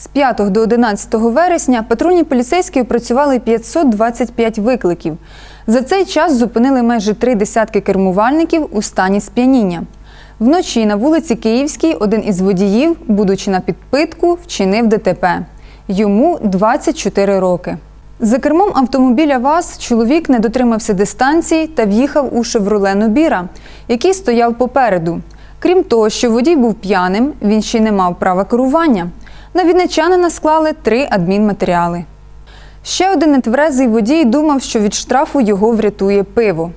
З 5 до 11 вересня патрульні поліцейські опрацювали 525 викликів. За цей час зупинили майже три десятки кермувальників у стані сп'яніння. Вночі на вулиці Київській один із водіїв, будучи на підпитку, вчинив ДТП. Йому 24 роки. За кермом автомобіля ВАЗ чоловік не дотримався дистанції та в'їхав у «Шевроле Нобіра», який стояв попереду. Крім того, що водій був п'яним, він ще не мав права керування. На вінничанина склали три адмінматеріали. Ще один нетверезий водій думав, що від штрафу його врятує пиво.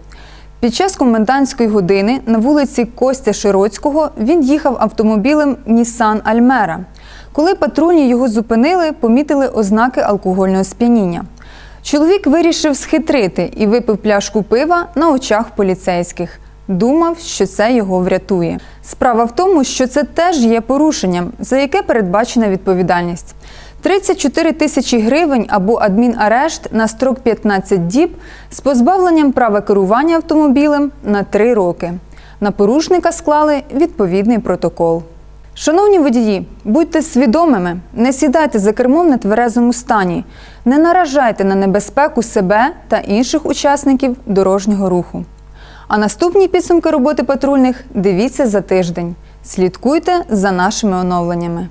Під час комендантської години на вулиці Костя Широцького він їхав автомобілем Нісан Альмера. Коли патрульні його зупинили, помітили ознаки алкогольного сп'яніння. Чоловік вирішив схитрити і випив пляшку пива на очах поліцейських. Думав, що це його врятує. Справа в тому, що це теж є порушенням, за яке передбачена відповідальність. 34 тисячі гривень або адмінарешт на строк 15 діб з позбавленням права керування автомобілем на 3 роки. На порушника склали відповідний протокол. Шановні водії, будьте свідомими, не сідайте за кермом на тверезому стані, не наражайте на небезпеку себе та інших учасників дорожнього руху. А наступні підсумки роботи патрульних дивіться за тиждень. Слідкуйте за нашими оновленнями.